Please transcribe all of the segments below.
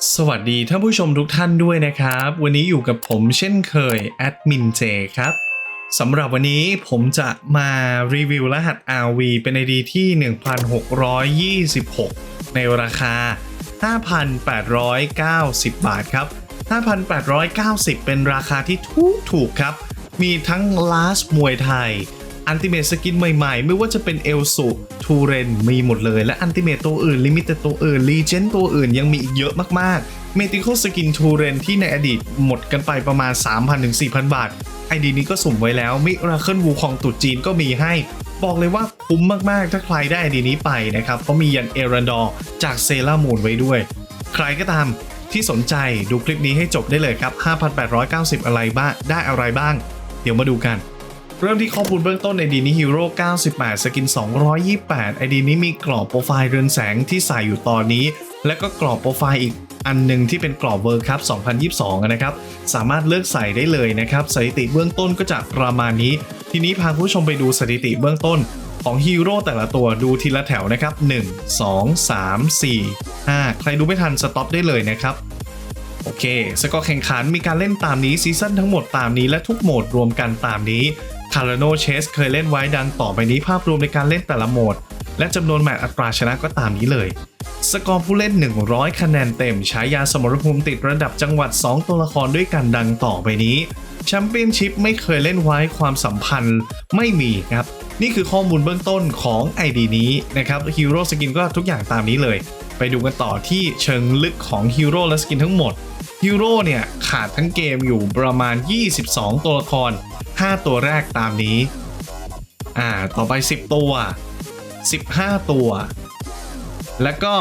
สวัสดีท่านผู้ชมทุกท่านด้วยนะครับ วันนี้อยู่กับผมเช่นเคยแอดมินเจครับสำหรับวันนี้ผมจะมารีวิวรหัส RV เป็น ID ที่ 1626 ในราคา 5,890 บาทครับ 5,890 เป็นราคาที่ถูกถูกครับ มีทั้ง Last มวยไทย อันติเมตสกินใหม่ๆ ไม่ว่าจะเป็นเอลสุทูเรนมีหมดเลย และอันติเมตตัวอื่นลิมิตตัวอื่นรีเจนตัวอื่นยังมีอีกเยอะมากๆเมติคอลสกินทูเรนที่ในอดีตหมดกันไปประมาณ 3,000-4,000 บาท ไอดีนี้ก็สุ่มไว้แล้วมิราเคิลวูของตรุษจีนก็มีให้บอกเลยว่าคุ้มมากๆ ถ้าใครได้ไอดีนี้ไปนะครับ เพราะมียันเอรันดอร์จากเซรามูนไว้ด้วย ใครก็ตามที่สนใจดูคลิปนี้ให้จบได้เลยครับ 5,890 อะไรบ้าง ได้อะไรบ้าง เดี๋ยวมาดูกัน เริ่มที่ข้อมูลเบื้องต้นไอดีนี้ฮีโร่98 สกิน 228 ไอดีนี้มีกรอบโปรไฟล์เรือนแสงที่ใส่อยู่ตอนนี้ และก็กรอบโปรไฟล์อีกอันหนึ่งที่เป็นกรอบเวิร์คัพ2022 นะครับ สามารถเลือกใส่ได้เลยนะครับ สถิติเบื้องต้นก็จะประมาณนี้ ทีนี้พาผู้ชมไปดูสถิติเบื้องต้นของฮีโร่แต่ละตัวดูทีละแถวนะครับ 1 2 3 4 5 ใครดูไม่ทันสต็อปได้เลยนะครับ โอเค สกอร์แข่งขันมีการเล่นตามนี้ซีซั่นทั้งหมดตามนี้และทุกโหมดรวมกันตามนี้ คาร์โนเชสเคยเล่นไว้ดังต่อไปนี้ภาพรวมในการเล่นแต่ละโหมด และจำนวนแมตช์อัตราชนะก็ตามนี้เลย สกอร์ผู้เล่น 100 คะแนนเต็มฉายาสมรภูมิติดระดับจังหวัด 2 ตัวละครด้วยกันดังต่อไปนี้แชมเปี้ยนชิพไม่เคยเล่นไว้ความสัมพันธ์ไม่มีครับ นี่คือข้อมูลเบื้องต้นของ ID นี้นะครับฮีโร่สกินก็ทุกอย่างตามนี้เลย ไปดูกันต่อที่เชิงลึกของฮีโร่และสกินทั้งหมดฮีโร่เนี่ยขาดทั้งเกมอยู่ประมาณ 22 ตัวละคร 5 ตัวแรกตามนี้ อ่า ต่อไป 10 ตัว 15 ตัว แล้วก็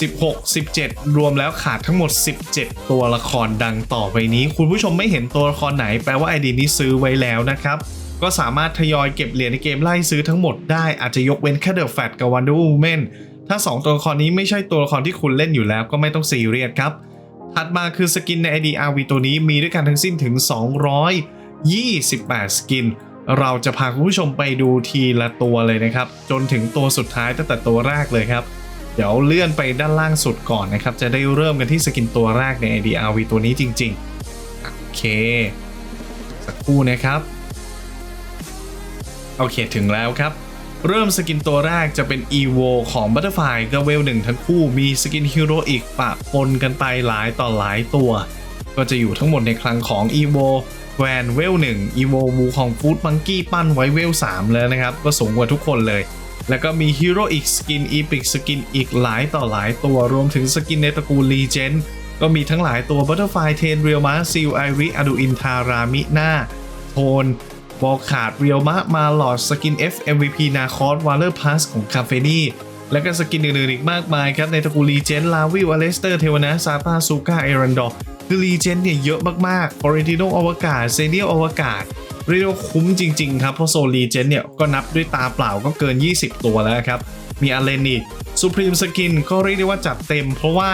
16 17 รวมแล้วขาดทั้งหมด 17 ตัวละครดังต่อไปนี้ คุณผู้ชมไม่เห็นตัวละครไหนแปลว่าไอดีนี้ซื้อไว้แล้วนะครับ ก็สามารถทยอยเก็บเหรียญในเกมไล่ซื้อทั้งหมดได้อาจจะยกเว้นแค่เดอะแฟตกับวันดูวูแมนถ้า 2 ตัวละครนี้ไม่ใช่ตัวละครที่คุณเล่นอยู่แล้วก็ไม่ต้องซีเรียสครับถัดมาคือสกินใน ID RV ตัวนี้มีด้วยกันทั้งสิ้นถึง 28 สกิน เราจะพาคุณผู้ชมไปดูทีละตัวเลยนะครับ จนถึงตัวสุดท้ายตั้งแต่ตัวแรกเลยครับ เดี๋ยวเลื่อนไปด้านล่างสุดก่อนนะครับ จะได้เริ่มกันที่สกินตัวแรกใน ID RV ตัวนี้จริงๆ โอเค สักครู่นะครับ โอเคถึงแล้วครับเริ่มสกินตัวแรกจะเป็น EVO ของ Butterfly ก็เวลหนึ่งทั้งคู่มีสกินฮีโร่อีกปะปนกันไปหลายต่อหลายตัว ก็จะอยู่ทั้งหมดในคลังของ EVO แวนเวล1 EVO วูของฟูดมังกี้ปั้นไว้เวล3แล้วนะครับ ก็สูงกว่าทุกคนเลย แล้วก็มีฮีโร่อีกสกินอีพิกสกินอีกหลายต่อหลายตัวรวมถึงสกินในตระกูล Legend ก็มีทั้งหลายตัว Butterfly เทนเรียลมาซิลไอริอดูอินทารามินาโทนบอลขาดเรียวมะมาหลอดสกิน F MVP นาคอสวอลเลอร์พลัสของคาเฟนี่และก็สกินอื่นๆอีกมากมายครับในตระกูลลีเจนลาวิวอเลสเตอร์เทวนาซาตาซูกาเอรันดอร์ คือลีเจนเนี่ยเยอะมากๆฟอเรนติโนอวกาศเซเนียลอวกาศเรียกว่าคุ้มจริง ๆ ครับ เพราะโซลีเจนเนี่ยก็นับด้วยตาเปล่าก็เกิน 20 ตัวแล้วครับ มีอาเลนอีกซูพรีมสกินก็เรียกได้ว่าจัดเต็ม เพราะว่า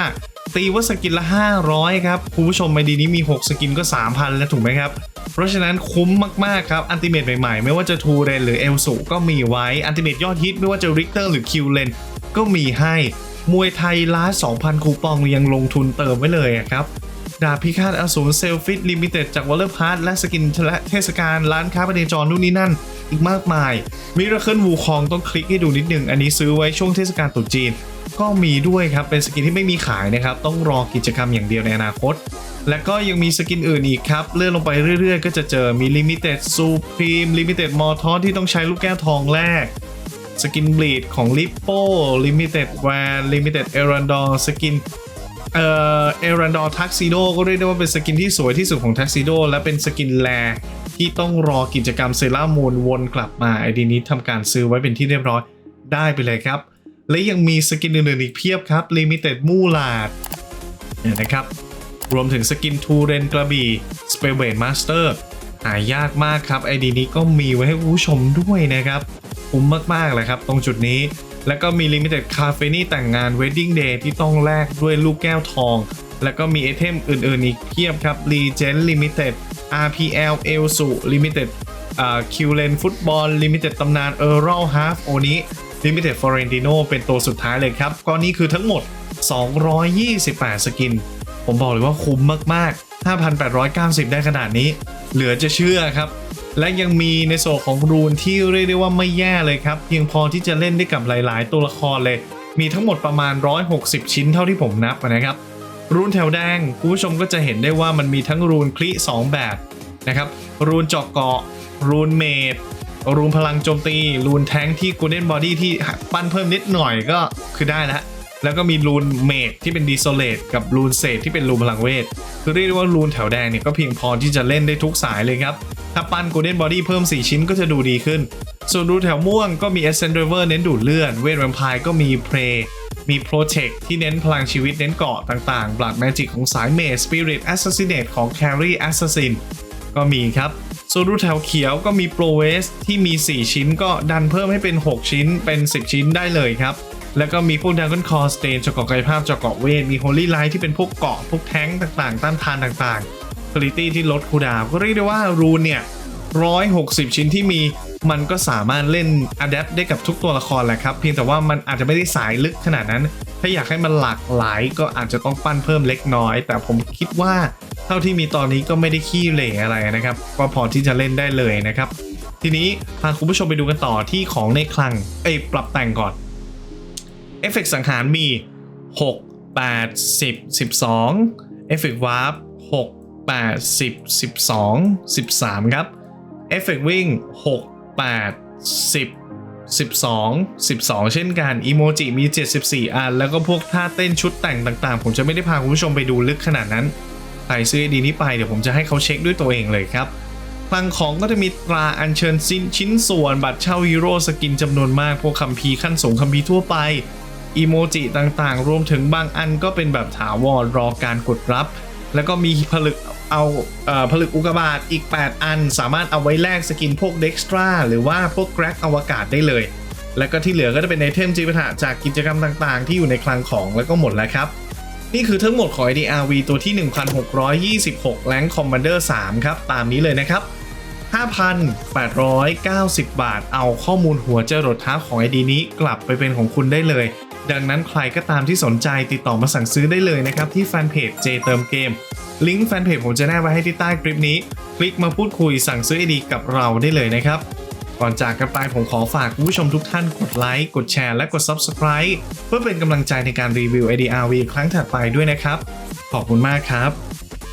ตีว่าสกินละ 500 ครับ คุณผู้ชมไอดีนี้มี 6 สกินก็ 3,000 แล้วถูกไหมครับ เพราะฉะนั้นคุ้มมาก ๆ ครับ อันติเมตใหม่ ๆ ไม่ว่าจะทูเรนหรือเอลสุก็มีไว้ อันติเมตยอดฮิตไม่ว่าจะริกเตอร์หรือคิวเลนก็มีให้มวยไทยล้าน2,000 คูปองยังลงทุนเติมไว้เลยครับ ดาบพิฆาตอสูรเซลฟิตลิมิเต็ดจากวอลเลอร์พาร์ทและสกินและเทศกาลร้านค้าประเดจรนู่นนี่นั่น อีกมากมายมิราเคิลวูคองต้องคลิกให้ดูนิดหนึ่งอันนี้ซื้อไว้ช่วงเทศกาลตรุษจีน ก็มีด้วยครับ เป็นสกินที่ไม่มีขายนะครับ ต้องรอกิจกรรมอย่างเดียวในอนาคต และก็ยังมีสกินอื่นอีกครับ เลื่อนลงไปเรื่อยๆ ก็จะเจอมีลิมิเต็ดซูพรีมลิมิเต็ดมอทอที่ต้องใช้ลูกแก้วทองแรกสกินบลีดของลิปโป้ลิมิเต็ดแวนลิมิเต็ดเอรันดอร์สกิน เอ่อเอรันดอร์ทักซิโดก็เรียกได้ว่าเป็นสกินที่สวยที่สุดของทักซิโดและเป็นสกินแรที่ต้องรอกิจกรรมเซรามูนวนกลับมาไอดีนี้ทำการซื้อไว้เป็นที่เรียบร้อยได้ไปเลยครับ และยังมีสกินอื่นๆอีกเพียบครับลิมิเต็ดมูลาดเนี่ยนะครับ รวมถึงสกินทูเรนกระบี่สเปเว m มาสเตอร์หายากมากครับไอดีนี้ก็มีไว้ให้ผู้ชมด้วยนะครับ คุ้มมากๆเลยครับ ตรงจุดนี้แล้วก็มี Limited c a f e นี่แต่งงาน Wedding Day ที่ต้องแลกด้วยลูกแก้วทอง แล้วก็มีไอเทมอื่นๆ อีกเพียบครับ Legend Limited RPL e l s u Limited อ่า q l e n Football Limited ตำนาน Earl Half โอนี้ Limited Florentino เป็นตัวสุดท้ายเลยครับก็นี่คือทั้งหมด 228 สกิน ผมบอกเลยว่าคุ้มมากๆ 5,890 ได้ขนาดนี้ เหลือจะเชื่อครับ และยังมีในโซนของรูนที่เรียกได้ว่าไม่แย่เลยครับ เพียงพอที่จะเล่นได้กับหลาย ๆ ตัวละครเลย มีทั้งหมดประมาณ 160 ชิ้นเท่าที่ผมนับนะครับ รูนแถวแดงคุณผู้ชมก็จะเห็นได้ว่ามันมีทั้งรูนคลิ2แบบนะครับ รูนเจาะเกาะ รูนเมดรูนพลังโจมตี รูนแทงที่กูเด้นบอดี้ที่ปั้นเพิ่มนิดหน่อยก็คือได้แล้ว แล้วก็มีรูนเมดที่เป็นดีโซเลตกับรูนเศษที่เป็นรูนพลังเวทคือเรียกได้ว่ารูนแถวแดงเนี่ยก็เพียงพอที่จะเล่นได้ทุกสายเลยครับ ถ้าปั้นกูเด้นบอดี้เพิ่ม 4 ชิ้นก็จะดูดีขึ้น ส่วนรูนแถวม่วงก็มี a s c e n d River เน้นดูดเลือด เวทแวมไพร์ก็มี Prey มี Protect ที่เน้นพลังชีวิตเน้นเกาะต่างๆ Blood Magic ของสายเม Spirit Assassinate ของ Carry Assassin ก็มีครับส่วนรูแถวเขียวก็มีโปรเวสที่มี 4 ชิ้นก็ดันเพิ่มให้เป็น 6 ชิ้นเป็น 10 ชิ้นได้เลยครับ แล้วก็มีพวก Dragon Core Stain จเกาะกายภาพจเกาะเวท มี Holy Light ที่เป็นพวกเกาะพวกแท้งต่างๆ ต้านทานต่างๆ Quality ที่ลดคูดาวก็เรียกได้ว่ารูนเนี่ย160ชิ้นที่มีมันก็สามารถเล่น Adapt ได้กับทุกตัวละครแหละครับ เพียงแต่ว่ามันอาจจะไม่ได้สายลึกขนาดนั้น ถ้าอยากให้มันหลากหลายก็อาจจะต้องปั้นเพิ่มเล็กน้อย แต่ผมคิดว่าเท่าที่มีตอนนี้ก็ไม่ได้ขี้เหร่อะไรนะครับ ก็พอที่จะเล่นได้เลยนะครับ ทีนี้พาคุณผู้ชมไปดูกันต่อที่ของในคลังเอ้ปรับแต่งก่อน เอฟเฟกต์สังหารมี 6 8 10 12 เอฟเฟกต์วาร์ป6 8 10 12 13 ครับ เอฟเฟกต์วิ่ง 6 8 10 12 12 เช่นกันอีโมจิมี 74 อัน แล้วก็พวกท่าเต้นชุดแต่งต่างๆ ผมจะไม่ได้พาคุณผู้ชมไปดูลึกขนาดนั้นใครซื้อดีนี้ไปเดี๋ยวผมจะให้เขาเช็คด้วยตัวเองเลยครับคลังของก็จะมีตราอัญเชิญสินชิ้นส่วนบัตรเช่าฮีโร่สกินจำนวนมาก พวกคัมภีร์ขั้นสูงคัมภีร์ทั่วไป อีโมจิต่างๆ รวมถึงบางอันก็เป็นแบบถาวรรอการกดรับ แล้วก็มีผลึกเอาเอผลึกอุกกาบาตอีก 8 อัน สามารถเอาไว้แลกสกินพวกเด็กสตราหรือว่าพวกแกร็กอวกาศได้เลย แล้วก็ที่เหลือก็จะเป็นไอเทมจีปะทะจากกิจกรรมต่างๆ ที่อยู่ในคลังของแล้วก็หมดแล้วครับ นี่คือทั้งหมดของ IDRV ตัวที่ 1626แรงคอมมานเดอร์3ครับ ตามนี้เลยนะครับ 5,890 บาท เอาข้อมูลหัวจรดเท้าของ ID นี้กลับไปเป็นของคุณได้เลย ดังนั้นใครก็ตามที่สนใจติดต่อมาสั่งซื้อได้เลยนะครับที่แฟนเพจ J เติมเกมลิงก์แฟนเพจผมจะแนบไว้ให้ที่ใต้คลิปนี้ คลิกมาพูดคุยสั่งซื้อไอดีกับเราได้เลยนะครับ ก่อนจากกันไปผมขอฝากคุณผู้ชมทุกท่านกดไลค์กดแชร์และกด Subscribe เพื่อเป็นกำลังใจในการรีวิว ADRV ครั้งถัดไปด้วยนะครับ ขอบคุณมากครับ